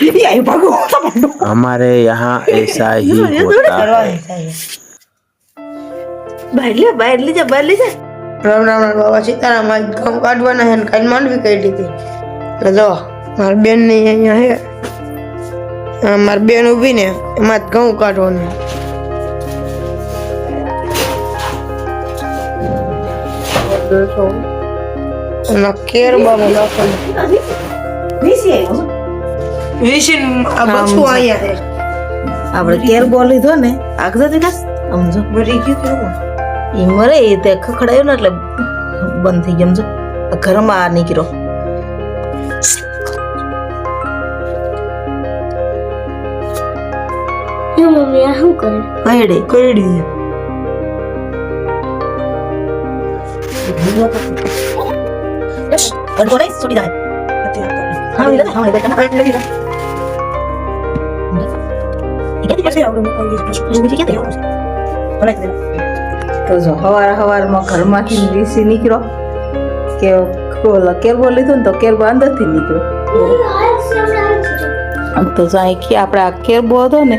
ये आई भागो भागो हमारे यहाँ ऐसा ही होता है બહાર લે બહાર લઈ જા બહાર લઈ જા રામ રામ રામ બાબા સીતારામ આજ ઘઉં કાઢવાના છે ને કાલ માંડવી કાઢી હતી એટલે જો મારી બેન ની અહીંયા હે આ મારી બેન ઊભી ને એમાં જ ઘઉં કાઢવાનું એમાં કેર બાબા નાખવાનું વિશિન આ આયા આપણે કેર બોલ લીધો ને આગળ વિકાસ સમજો મરી ગયું કેવું ઈ મરે એ તે ખખડાયો ને એટલે બંધ થઈ ગયો સમજો ઘરમાં આ નીકળ્યો. મમ્મી આ શું કરે? કઈડે કરડી અડકો નહીં છોડી દે. હા લે હા તો જો હવાર હવારમાં ઘરમાંથી વીસી નીકળો કે કેરબો લીધો ને તો કેરબો અંદરથી નીકળ્યો તો જાય કે આપણે આ કેરબો હતો ને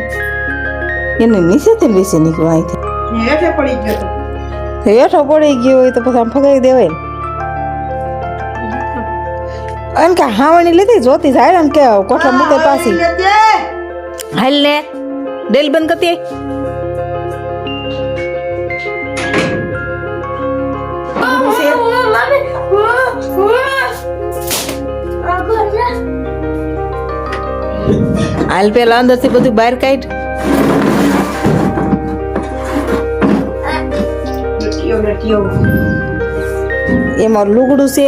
એને નીચેથી લીસી નીકળ્યો અહીંથી હેઠે પડી ગયો તો. તો હેઠો પડી ગયો હોય તો પછી આમ ફગાવી દેવાય ને એમ કે હાવણી લીધી જોતી જાય ને કે કોઠા મૂકે પાછી. હાલ ને ડેલ બંધ કરતી આય. હાલ પેલા અંદરથી બધું બહાર કાઢ લટીયો, લટીયો. એમાં લુગડું છે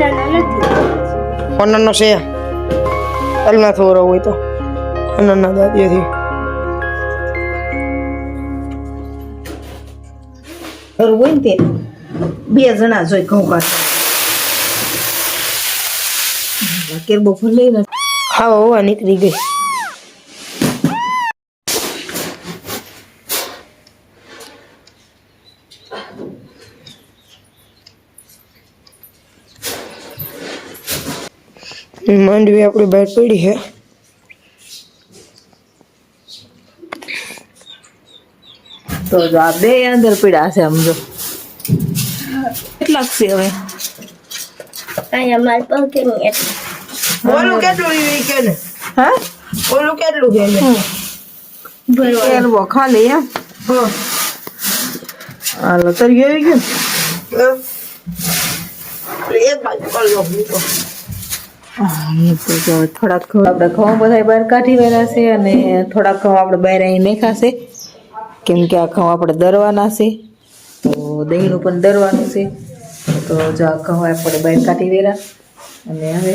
દાંતિયો હોનર નો છે. અલના થોરો હોય તો. હોનર દાદીથી દાંતિયાથી હોય ને તે. બે જણા જોઈ ઘઉં કાઢતા બફર ફૂલ લઈને હા હોવા નીકળી ગઈ. માંડવી આપણી બહાર પડી છે તો જો આ બે અંદર પીડા છે સમજો કેટલાક છે હવે અહીંયા મારી પગ નહીં ઓલું કેટલું ઈ કે ને હા ઓલું કેટલું કે ને કેરબો ખાલી એમ હાલો તરી આવી ગયું એક બાજુ કરી લો મૂકો. એ તો જો થોડાક ઘઉં આપણે ઘઉં બધા બહાર કાઢી વેલા છે અને થોડાક ઘઉં આપણે બહાર અહીં નાખાશે કેમ કે આ ઘઉં આપણે દરવાના છે. તો દહીંનું પણ દરવાનું છે. તો જો આ ઘઉં આપણે બહાર કાઢી વેરા અને હવે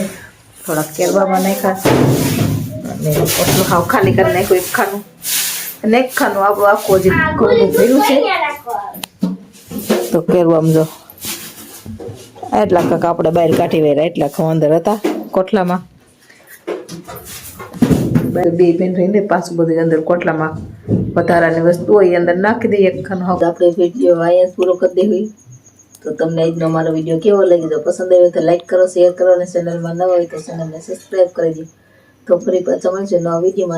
થોડાક કેરવામાં નાખાશે અને એટલું ખાવ ખાલી કરી નાખ્યું એક ખાનું અને એક ખાનું આપણું આખું જે ઘઉંનું ભર્યું છે. તો કેરવામાં જો. એટલા કાંક આપણે બહાર કાઢી વેરા એટલા ઘઉં અંદર હતા. કોટલામાં. બે બેન રહીને પાછું બધું અંદર કોટલામાં વધારાની વસ્તુ હોય અંદર નાખી દઈએ. ખાનો આપણે પૂરો કરી દેવી. તો તમને આજનો મારો વીડિયો કેવો લાગી જો પસંદ આવ્યો તો લાઈક કરો શેર કરો અને ચેનલમાં નવા હોય તો ચેનલને સબસ્ક્રાઈબ કરી દો તો ફરી પાછા મળશે નવા વિડીયોમાં